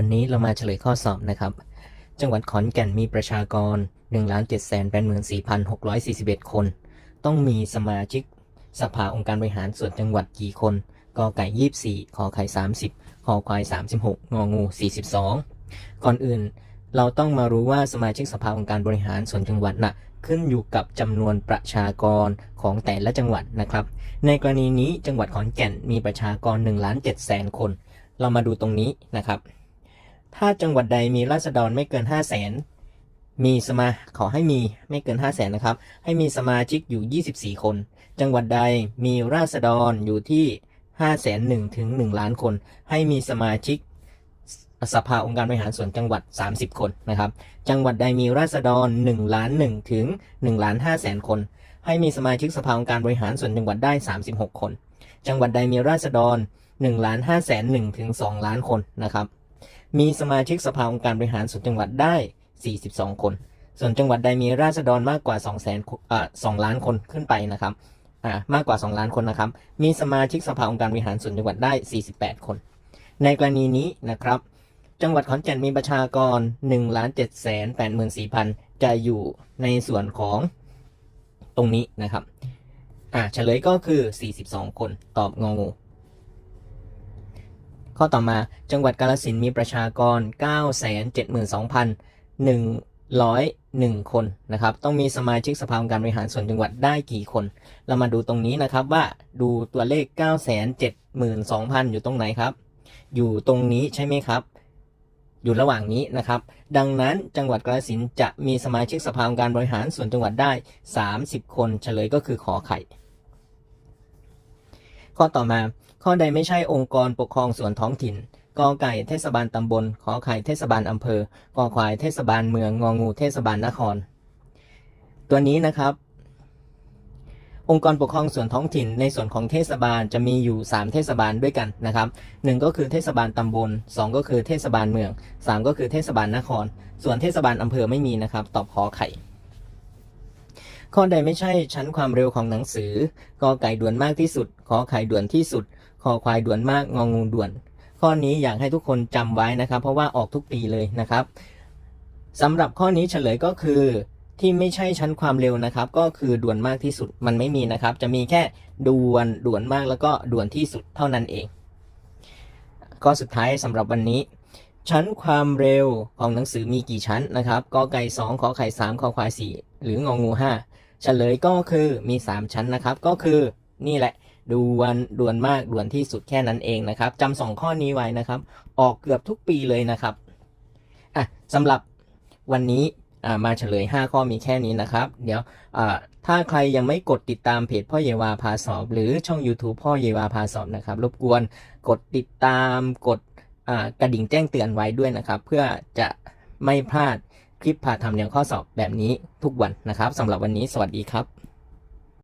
วันนี้เรามาเฉลยข้อสอบนะครับ จังหวัดขอนแก่นมีประชากร 1 7 8 4 6 4 1 คน ต้องมีสมาชิกสภาองค์การบริหารส่วนจังหวัดกี่คนกอไก่ 24ขอไข่ 30ขอควาย 36 งองู 42 ก่อนอื่น เราต้องมารู้ว่าสมาชิกสภาองค์การบริหารส่วนจังหวัดน่ะขึ้นอยู่กับจำนวนประชากรของแต่ละจังหวัดนะครับ ในกรณีนี้จังหวัดขอนแก่นมีประชากร1ล้าน7แสนคน เรามาดูตรงนี้นะครับ ถ้าจังหวัดใดมีราษฎรไม่เกิน 5 0 0แสนมีสมาขอให้มีไม่เกิน 5 0 0แสนนะครับ ให้มีสมาชิกอยู่ 24 คน จังหวัดใดมีราษฎรอยู่ที่ 5 0 0แสน1ถึง 1 ล้านคน ให้มีสมาชิกสภาองค์การบริหารส่วนจังหวัด 30 คนนะครับ จังหวัดใดมีราษฎร1ล้าน1ถึง1ล้าน5แสนคน ให้มีสมาชิกสภาองค์การบริหารส่วนจังหวัดได้ 36 คน จังหวัดใดมีราษฎร1ล้าน5แสน1ถึง2ล้านคนนะครับ มีสมาชิกสภาองค์การบริหารส่วนจังหวัดได้ 42 คน ส่วนจังหวัดใดมีราษฎรมากกว่า2แสนอ่า2ล้านคนขึ้นไปนะครับอ่ามากกว่า 2 ล้านคนนะครับ มีสมาชิกสภาองค์การบริหารส่วนจังหวัดได้ 48 คน ในกรณีนี้นะครับ จังหวัดขอนแก่นมีประชากร1ล้าน7 8 4 0 0จะอยู่ในส่วนของตรงนี้นะครับอ่าเฉลยก็คือ 42 คนตอบงองู ข้อต่อมาจังหวัดกาฬสินมีประชากร 972,101 คนนะครับ ต้องมีสมาชิกสภาองค์การบริหารส่วนจังหวัดได้กี่คน เรามาดูตรงนี้นะครับว่าดูตัวเลข 972,000 อยู่ตรงไหนครับ อยู่ตรงนี้ใช่ไหมครับ อยู่ระหว่างนี้นะครับ ดังนั้นจังหวัดกาฬสินจะมีสมาชิกสภาองค์การบริหารส่วนจังหวัดได้ 30 คน เฉลยก็คือขอไข่ ข้อต่อมา ข้อใดไม่ใช่องค์กรปกครองส่วนท้องถิ่นกอไก่เทศบาลตำบล ขอไข่เทศบาลอำเภอกอควายเทศบาลเมือง งองูเทศบาลนคร ตัวนี้นะครับ องค์กรปกครองส่วนท้องถิ่นในส่วนของเทศบาลจะมีอยู่ 3 เทศบาลด้วยกันนะครับหนึ่งก็คือเทศบาลตำบล 2 ก็คือเทศบาลเมือง 3 ก็คือเทศบาลนคร ส่วนเทศบาลอำเภอไม่มีนะครับ ตอบขอไข่ข้อใดไม่ใช่ชั้นความเร็วของหนังสือกอไก่ด่วนมากที่สุด ขอไข่ด่วนที่สุด คอควายด่วนมากงองูด่วน ข้อนี้อยากให้ทุกคนจำไว้นะครับ เพราะว่าออกทุกปีเลยนะครับสำหรับข้อนี้เฉลยก็คือที่ไม่ใช่ชั้นความเร็วนะครับ ก็คือด่วนมากที่สุดมันไม่มีนะครับ จะมีแค่ด่วนด่วนมากแล้วก็ด่วนที่สุดเท่านั้นเอง ข้อสุดท้ายสำหรับวันนี้ชั้นความเร็วของหนังสือมีกี่ชั้นนะครับกอไก่2ขอไข่3ขอควาย4หรืององู5เฉลยก็คือมี 3 ชั้นนะครับ ก็คือนี่แหละ ด่วนด่วนมากด่วนที่สุดแค่นั้นเองนะครับจำสองข้อนี้ไว้นะครับ ออกเกือบทุกปีเลยนะครับอะสำหรับวันนี้มาเฉลย 5 ข้อมีแค่นี้นะครับ เดี๋ยวถ้าใครยังไม่กดติดตามเพจพ่อเยวาพาสอบ หรือช่อง YouTube พ่อเยวาพาสอบนะครับ รบกวนกดติดตามกดกระดิ่งแจ้งเตือนไว้ด้วยนะครับ เพื่อจะไม่พลาดคลิปพาทำเรียนข้อสอบแบบนี้ทุกวันนะครับสำหรับวันนี้สวัสดีครับ